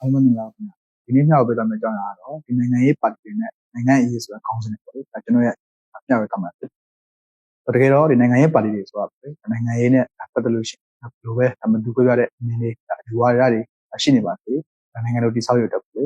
အားလုံးမင်္ဂလာပါခင်ဗျာဒီနေ့မျှဝေပေးသွားမယ့်အကြောင်းအရာကတော့ဒီနိုင်ငံရေးပါတီတွေနဲ့နိုင်ငံရေးဆိုတာခေါင်းစဉ်တွေပေါ့လေဒါကျွန်တော်ရဲ့မျှဝေသွားမှာဖြစ်တယ်တကယ်တော့ဒီနိုင်ငံရေးပါတီတွေဆိုတာပေါ့လေနိုင်ငံရေးနဲ့ပတ်သက်လို့ရှိရင်ဘယ်လိုပဲအမတူကြရတဲ့အမြင်တွေအယူဝါဒတွေရှိနေပါစေနိုင်ငံတော်တည်ဆောက်ရတဲ့ပေါ့လေ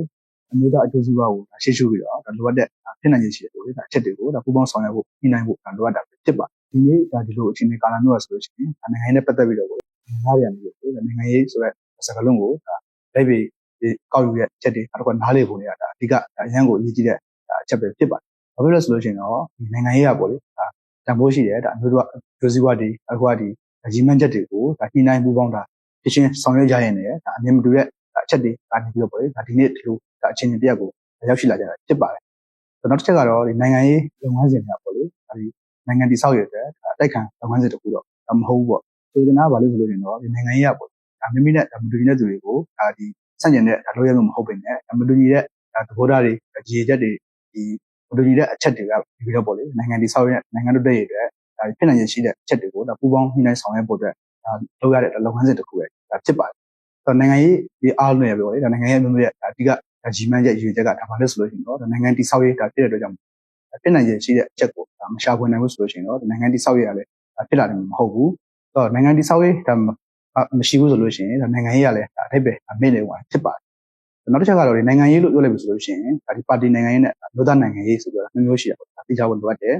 အမျိုးသားအကျိုးစီးပွားကိုရှေ့ရှုပြီးတော့ဒါလိုအပ်တဲ့ဖြစ်နိုင်ရရှိတဲ့ပေါ့လေဒါအချက်တွေကိုဒါပူးပေါင်းဆောင်ရွက်ဖို့ညှိနှိုင်းဖို့ဒါလိုအပ်တာဖြစ်ပါတယ်ဒီနေ့ဒါဒီလိုအခြေအနေကာလမျိုးဆိုလို့ရှိရင်နိုင်ငံရေးနဲ့ပတ်သက်ပြီးတော့ပေါ့လေနိုင်ငံတွေကနေပြီးနိုင်ငံရေးဆိုတဲ့စကားလုံးကိုဒါလက်ပြီး ဒီကောက်ယူတဲ့အချက်တွေနောက်တစ်ခါနားလေပုံတွေကဒါအဓိကအရန်ကိုအရေးကြီးတဲ့အချက်ပဲဖြစ်ပါတယ်။ဘာဖြစ်လို့လဲဆိုလို့ရှိရင်တော့ဒီနိုင်ငံရေးကပေါ့လေဒါတန်ဖိုးရှိတယ်ဒါအမျိုးတို့ကဒိုစီဝါဒီအခုကဒီရီမန်ချက်တွေကိုဒါညှိနှိုင်းပူးပေါင်းတာဖြစ်ချင်းဆောင်ရွက်ကြရင်လည်းဒါအမြင်မတူတဲ့အချက်တွေဒါနေပြီးတော့ပေါ့လေဒါဒီနေ့ဒီလိုဒါအချင်းချင်းတရက်ကိုရောက်ရှိလာကြတာဖြစ်ပါတယ်။နောက်တစ်ချက်ကတော့ဒီနိုင်ငံရေးလုပ်ငန်းစဉ်တွေကပေါ့လေဒါဒီနိုင်ငံတည်ဆောက်ရတဲ့အတိုက်ခံလုပ်ငန်းစဉ်တခုတော့မဟုတ်ဘူးပေါ့။ဆိုချင်တာကဘာလို့ဆိုလို့ရှိရင်တော့ဒီနိုင်ငံရေးကပေါ့ဒါမိမိနဲ့မတူညီတဲ့သူတွေကိုဒါဒီ ဆန့်ကျင်တဲ့ဒါလိုရမျိုးမဟုတ်ပေနဲ့မတူညီတဲ့သဘောထားတွေရည်ချက်တွေဒီမတူညီတဲ့အချက်တွေကပြီးတော့ပေါ့လေနိုင်ငံတည်ဆောက်ရနိုင်ငံတို့တည်းရတဲ့ဒါဖြစ်နိုင်ရရှိတဲ့အချက်တွေကိုဒါပူးပေါင်းနှိမ့်နိုင်ဆောင်ရွက်ဖို့အတွက်ဒါလုပ်ရတဲ့လုပ်ငန်းစဉ်တစ်ခုပဲဒါဖြစ်ပါတယ်။ဆိုတော့နိုင်ငံရေးဒီအားလုံးရပြောလေဒါနိုင်ငံရေးအမျိုးမျိုးရဲ့အဓိကဒါကြီးမှန်းချက်ရည်ချက်ကဒါဘာလဲဆိုလို့ရှိရင်တော့နိုင်ငံတည်ဆောက်ရေးဒါဖြစ်တဲ့အတွက်ကြောင့်ဖြစ်နိုင်ရရှိတဲ့အချက်ကိုဒါမရှာဖွေနိုင်ဘူးဆိုလို့ရှိရင်တော့နိုင်ငံတည်ဆောက်ရေးရလည်းဖြစ်လာတယ်မဟုတ်ဘူး။ဆိုတော့နိုင်ငံတည်ဆောက်ရေးဒါ မရှိဘူးဆိုလို့ရှိရင်ဒါနိုင်ငံရေးကလည်းဒါအထိပ္ပယ်အမေ့နေမှာဖြစ်ပါတယ်နောက်တစ်ချက်ကတော့ဒီနိုင်ငံရေးလို့ပြောလိုက်ပြီဆိုလို့ရှိရင်ဒါဒီပါတီနိုင်ငံရေးနဲ့လူသားနိုင်ငံရေးဆိုပြီးတော့မျိုးမျိုးရှိတာပေါ့ဒါသိကြဖို့လိုအပ်တယ်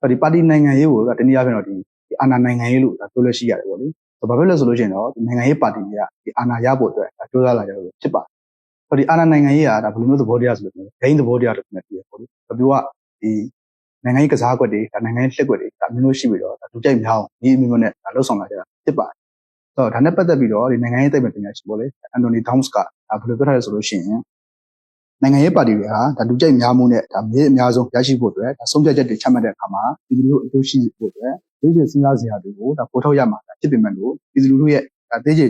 ဆိုဒီပါတီနိုင်ငံရေးကိုတနည်းအားဖြင့်တော့ဒီအာဏာနိုင်ငံရေးလို့ပြောလို့ရှိရတယ်ပေါ့လေဆိုဘာဖြစ်လဲဆိုလို့ရှိရင်တော့ဒီနိုင်ငံရေးပါတီတွေကဒီအာဏာရဖို့အတွက်ဒါကြိုးစားလာကြလို့ဖြစ်ပါတယ်ဆိုဒီအာဏာနိုင်ငံရေးကဒါဘယ်လိုမျိုးသဘောတရားဆိုလို့ဂိမ်းသဘောတရားလို့ပြောနေတယ်ပေါ့လေဘယ်လိုကဒီနိုင်ငံရေးကစားကွက်တွေဒါနိုင်ငံရေးလက်ကွက်တွေဒါမျိုးမျိုးရှိပြီးတော့ဒါလူကြိုက်များအောင်ဒီအမျိုးမျိုးနဲ့ဒါလှုပ်ဆောင်လာကြတာဖြစ်ပါတယ်ဆို တော့ဒါနဲ့ပတ်သက်ပြီးတော့ဒီနိုင်ငံရေးသိပ္ပံပညာရှင်ပေါ့လေအန်တိုနီဒေါင်းစ်ကဒါဘယ်လိုပြောထားလဲဆိုလို့ရှိရင်နိုင်ငံရေးပါတီတွေဟာဒါလူကြိုက်များမှုနဲ့ဒါမြေအများဆုံးရရှိဖို့အတွက်ဒါဆုံးဖြတ်ချက်တွေချမှတ်တဲ့အခါမှာပြည်သူလူထုအကျိုးရှိဖို့အတွက်ဒေသစဉ်းစားစရာတွေကိုဒါပေါ်ထုတ်ရမှာဖြစ်ပေမဲ့လို့ပြည်သူလူထုရဲ့ဒါဒေသ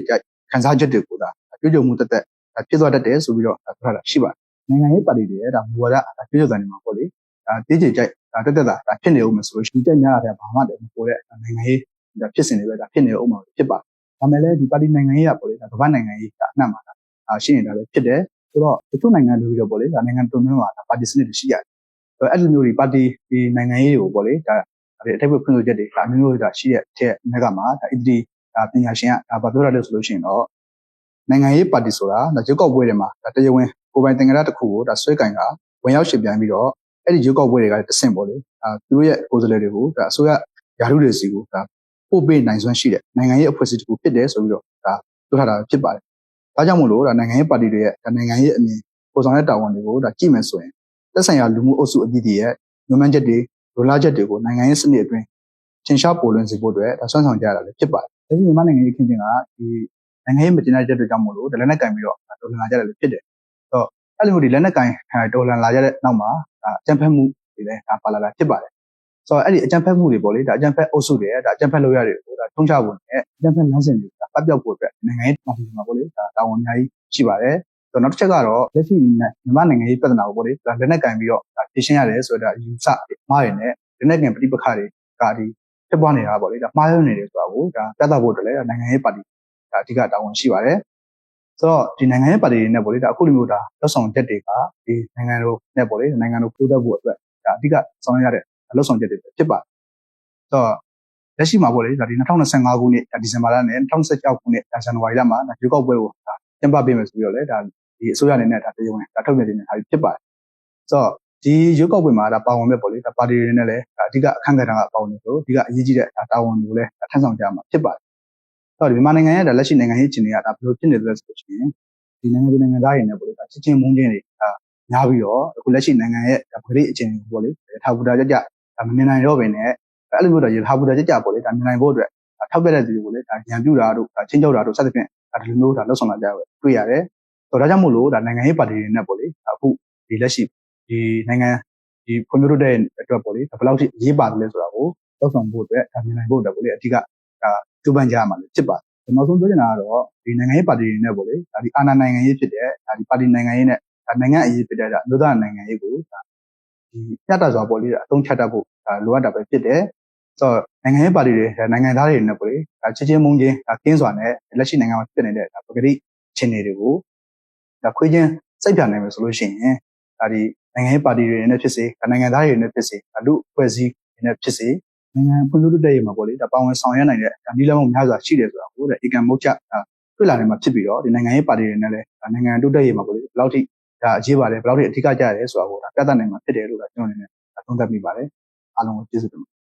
ခံစားချက်တွေကိုဒါကြွကြုံမှုတက်တက်ဒါဖြစ်သွားတတ်တယ်ဆိုပြီးတော့ဒါပြောတာရှိပါတယ်နိုင်ငံရေးပါတီတွေရဲ့ဒါမူဝါဒဒါကြွကြုံတယ်မှာပေါ့လေဒါဒေသကြိုက်ဒါတက်တက်ဒါဖြစ်နေဦးမယ်ဆိုလို့ရှိရင်ကြိုက်များတာဘာမှတည်းမပေါ်တဲ့နိုင်ငံရေးဒါဖြစ်စဉ်တွေပဲဒါဖြစ်နေဦးမှာဖြစ်ပါတယ် ဒါမဲ့လည်းဒီပါတီနိုင်ငံရေးကပေါ့လေဒါကမ္ဘာနိုင်ငံရေးဒါအနှံ့မှာဒါရှိနေတာပဲဖြစ်တယ်ဆိုတော့တချို့နိုင်ငံတွေတော့ပေါ့လေဒါနိုင်ငံတော်များများဒါပါတီစနစ်တွေရှိရတယ်အဲ့လိုမျိုးတွေပါတီဒီနိုင်ငံရေးတွေကိုပေါ့လေဒါအထိပ်ဖွင့်ဆိုချက်တွေဒါမျိုးမျိုးဒါရှိတဲ့အထက်မြက်ကမှာဒါအီဒီဒါပညာရှင်ကဒါဘာပြောရလဲဆိုလို့ရှိရင်တော့နိုင်ငံရေးပါတီဆိုတာဒါရုပ်ောက်ပွဲတွေမှာဒါတရားဝင်ကိုပိုင်တင်ကြတာတစ်ခုကိုဒါဆွဲကင်ကဝင်ရောက်ရှင်ပြန်ပြီးတော့အဲ့ဒီရုပ်ောက်ပွဲတွေကတဆင့်ပေါ့လေဒါသူတို့ရဲ့ကိုယ်စားလှယ်တွေကိုဒါအစိုးရယာထုတွေစီကိုဒါ ပို့ပေးနိုင်စွမ်းရှိတဲ့နိုင်ငံရေးအဖွဲ့အစည်းတစ်ခုဖြစ်တယ်ဆိုပြီးတော့ဒါပြောထားတာဖြစ်ပါတယ်။ဒါကြောင့်မို့လို့ဒါနိုင်ငံရေးပါတီတွေရဲ့ဒါနိုင်ငံရေးအမြင်ပုံဆောင်တဲ့တာဝန်တွေကိုဒါကြည့်မယ်ဆိုရင်သက်ဆိုင်ရာလူမှုအုပ်စုအသီးသီးရဲ့ညွှန်မှန်းချက်တွေလိုလားချက်တွေကိုနိုင်ငံရေးစနစ်အတွင်းထင်ရှားပေါ်လွင်စေဖို့အတွက်ဒါဆွမ်းဆောင်ကြရတာလည်းဖြစ်ပါတယ်။ဒါကြောင့်မြန်မာနိုင်ငံရေးခင်းချင်းကဒီနိုင်ငံရေးမတင်တဲ့ချက်တွေကြောင့်မို့လို့ဒါလက်နက်ကင်ပြီးတော့တော်လှန်လာကြတယ်လည်းဖြစ်တယ်။ဆိုတော့အဲ့လိုမျိုးဒီလက်နက်ကင်တော်လှန်လာကြတဲ့နောက်မှာဒါအကြံဖက်မှုတွေလည်းဒါပါလာတာဖြစ်ပါတယ် ဆိုတော့အဲ့ဒီအကြံဖက်မှုတွေပေါ့လေဒါအကြံဖက်အုပ်စုတွေဒါအကြံဖက်လောက်ရတယ်ကိုဒါထုံးချဖို့နဲ့အကြံဖက်လမ်းစဉ်တွေဒါပတ်ပြောက်ဖို့အတွက်နိုင်ငံရေးပါတီတွေမှာပေါ့လေဒါတာဝန်အများကြီးရှိပါတယ်ဆိုတော့နောက်တစ်ချက်ကတော့လက်ရှိမြန်မာနိုင်ငံရေးပြဿနာကိုပေါ့လေဒါလက်နက်ကင်ပြီးတော့ဒါဖြေရှင်းရတယ်ဆိုတော့ဒါယူဆမှားရတဲ့လက်နက်ကင်ပြဋိပက္ခတွေကဒီဖြစ်ပွားနေတာပေါ့လေဒါမှားရနေတယ်ဆိုတာကိုဒါပြသဖို့အတွက်လည်းနိုင်ငံရေးပါတီဒါအဓိကတာဝန်ရှိပါတယ်ဆိုတော့ဒီနိုင်ငံရေးပါတီတွေနဲ့ပေါ့လေဒါအခုလိုမျိုးဒါလက်ဆောင်ချက်တွေကဒီနိုင်ငံတို့နဲ့ပေါ့လေနိုင်ငံတို့တိုးတက်ဖို့အတွက်ဒါအဓိကဆောင်ရွက်ရတဲ့ လှုပ်ဆောင်ချက်တွေဖြစ်ပါတယ်။ဆိုတော့လက်ရှိမှာပေါ့လေဒါဒီ2025ခုနှစ်ဒီဇင်ဘာလနဲ့2016ခုနှစ်ဇန်နဝါရီလမှာရွေးကောက်ပွဲကိုဒါကျင်းပပေးမယ်ဆိုပြီးတော့လေဒါဒီအစိုးရအနေနဲ့ဒါတရားဝင်ဒါထုတ်ပြန်နေတာဖြစ်ပါတယ်။ဆိုတော့ဒီရွေးကောက်ပွဲမှာဒါပါဝင်မဲ့ပေါ့လေဒါပါတီတွေနဲ့လည်းအဓိကအခန့်ကဏ္ဍကပါဝင်နေလို့အဓိကအရေးကြီးတဲ့တာဝန်တွေကိုလည်းထမ်းဆောင်ကြမှာဖြစ်ပါတယ်။ဆိုတော့ဒီမြန်မာနိုင်ငံရဲ့ဒါလက်ရှိနိုင်ငံရေးအခြေအနေကဒါဘယ်လိုဖြစ်နေလဲဆိုလို့ရှိရင်ဒီနိုင်ငံပြည်နိုင်ငံသားတွေနဲ့ပေါ့လေဒါချင်းချင်းမုန်းချင်းတွေဒါများပြီးတော့အခုလက်ရှိနိုင်ငံရဲ့ပဂရိအခြေအနေကိုပေါ့လေထာဘူတာကြကြ ဒါမမြင်နိုင်တော့ဘဲနဲ့အဲ့လိုမျိုးတော့ထာဘူတာကြကြပေါ့လေဒါမြင်နိုင်ဖို့အတွက်ထောက်ပြတဲ့သူတွေကိုလေဒါရန်ပြူတာတို့ချင်းကြောက်တာတို့စသဖြင့်ဒါဒီလိုမျိုးဒါလှုပ်ဆောင်လာကြတွေ့ရတယ်ဆိုတော့ဒါကြောင့်မို့လို့ဒါနိုင်ငံရေးပါတီတွေနဲ့ပေါ့လေအခုဒီလက်ရှိဒီနိုင်ငံဒီဖွံ့ဖြိုးတိုးတက်အတွက်ပေါ့လေဘယ်လောက်ထိအရေးပါတယ်လဲဆိုတာကိုလှုပ်ဆောင်ဖို့အတွက်ဒါမြင်နိုင်ဖို့အတွက်ပေါ့လေအဓိကဒါကျူပန်ကြရမှာလည်းဖြစ်ပါတယ်နောက်ဆုံးပြောချင်တာကတော့ဒီနိုင်ငံရေးပါတီတွေနဲ့ပေါ့လေဒါဒီအာဏာနိုင်ငံရေးဖြစ်တဲ့ဒါဒီပါတီနိုင်ငံရေးနဲ့နိုင်ငံအရေးဖြစ်တဲ့ဒါအမျိုးသားနိုင်ငံရေးကိုဒါ ဒီပြတ်တာစွာပေါ့လေအသုံးချတတ်ဖို့ဒါလိုအပ်တာပဲဖြစ်တယ်ဆိုတော့နိုင်ငံရေးပါတီတွေနိုင်ငံသားတွေနဲ့ပေါ့လေဒါချစ်ချင်းမုန်းချင်းဒါကင်းစွာနဲ့လက်ရှိနိုင်ငံမှာဖြစ်နေတဲ့ဒါပဂတိအခြေအနေတွေကိုဒါခွေးချင်းစိတ်ပြနိုင်မယ်ဆိုလို့ရှိရင်ဒါဒီနိုင်ငံရေးပါတီတွေနဲ့ဖြစ်စေဒါနိုင်ငံသားတွေနဲ့ဖြစ်စေဒါလူအဖွဲ့အစည်းတွေနဲ့ဖြစ်စေနိုင်ငံဖွံ့ဖြိုးတိုးတက်ရေးမှာပေါ့လေဒါပါဝင်ဆောင်ရွက်နိုင်တဲ့ဒါနည်းလမ်းပေါင်းများစွာရှိတယ်ဆိုတာကိုဒါဧကံမုတ်ချဒါတွေ့လာနိုင်မှာဖြစ်ပြီးတော့ဒီနိုင်ငံရေးပါတီတွေနဲ့လည်းဒါနိုင်ငံတိုးတက်ရေးမှာပေါ့လေဘယ်လောက်ထိ ဒါအရေးပါတယ်ဘယ်လောက်ထိအထူးကကြရတယ်ဆိုတာကိုဒါပြသနိုင်မှာဖြစ်တယ်လို့ဒါကျွန်တော်အနေနဲ့ဒါသုံးသပ်မိပါတယ်အားလုံးကိုကျေးဇူးတင်ပါတယ်